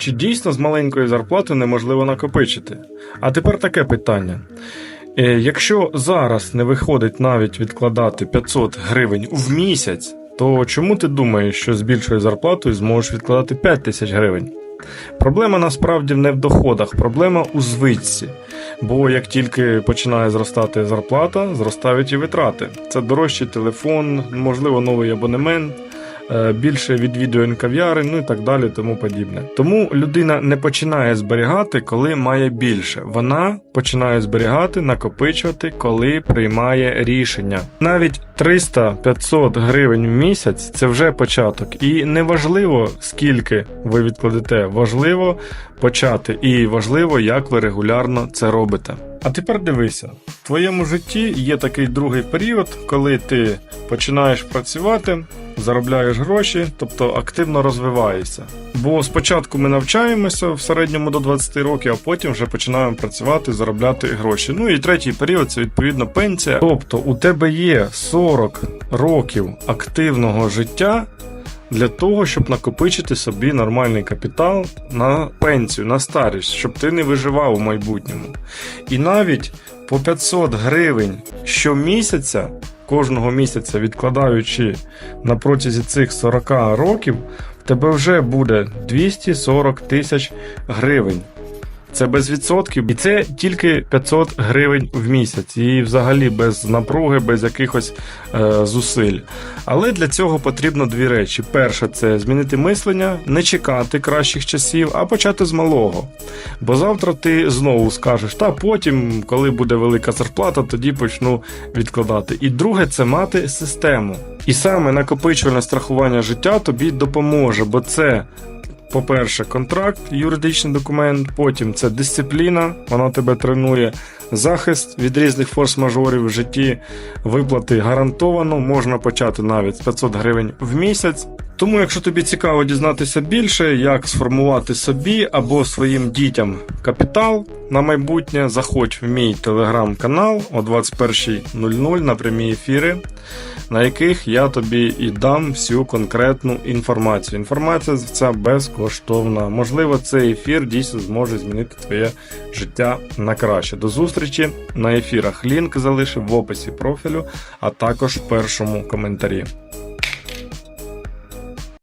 Чи дійсно з маленької зарплати неможливо накопичити? А тепер таке питання. Е, Якщо зараз не виходить навіть відкладати 500 гривень в місяць, то чому ти думаєш, що з більшою зарплатою зможеш відкладати 5 тисяч гривень? Проблема насправді не в доходах, проблема у звичці. Бо як тільки починає зростати зарплата, зростають і витрати. Це дорожчий телефон, можливо, новий абонемент, більше відвідувань кав'яри, ну і так далі, тому подібне. Тому людина не починає зберігати, коли має більше. Вона починає зберігати, накопичувати, коли приймає рішення. Навіть 300-500 гривень в місяць це вже початок. І неважливо, скільки ви відкладете, важливо почати, і важливо, як ви регулярно це робите. А тепер дивися, в твоєму житті є такий другий період, коли ти починаєш працювати, заробляєш гроші, тобто активно розвиваєшся. Бо спочатку ми навчаємося в середньому до 20 років, а потім вже починаємо працювати, заробляти гроші. Ну і третій період це відповідно пенсія. Тобто у тебе є 40 років активного життя для того, щоб накопичити собі нормальний капітал на пенсію, на старість, щоб ти не виживав у майбутньому. І навіть по 500 гривень щомісяця, кожного місяця відкладаючи на протязі цих 40 років, в тебе вже буде 240 тисяч гривень. Це без відсотків, і це тільки 500 гривень в місяць, і взагалі без напруги, без якихось е, зусиль. Але для цього потрібно дві речі: перше, це змінити мислення, не чекати кращих часів, а почати з малого. Бо завтра ти знову скажеш, та потім, коли буде велика зарплата, тоді почну відкладати. І друге, це мати систему. І саме накопичувальне страхування життя тобі допоможе, бо це по-перше, контракт, юридичний документ, потім це дисципліна, вона тебе тренує, захист від різних форс-мажорів в житті, виплати гарантовано, можна почати навіть з 500 гривень в місяць. Тому, якщо тобі цікаво дізнатися більше, як сформувати собі або своїм дітям капітал на майбутнє, заходь в мій телеграм-канал о 21.00 на прямі ефіри, на яких я тобі і дам всю конкретну інформацію. Інформація ця безкоштовна. Можливо, цей ефір дійсно зможе змінити твоє життя на краще. До зустрічі на ефірах. Лінк залишив в описі профілю, а також в першому коментарі.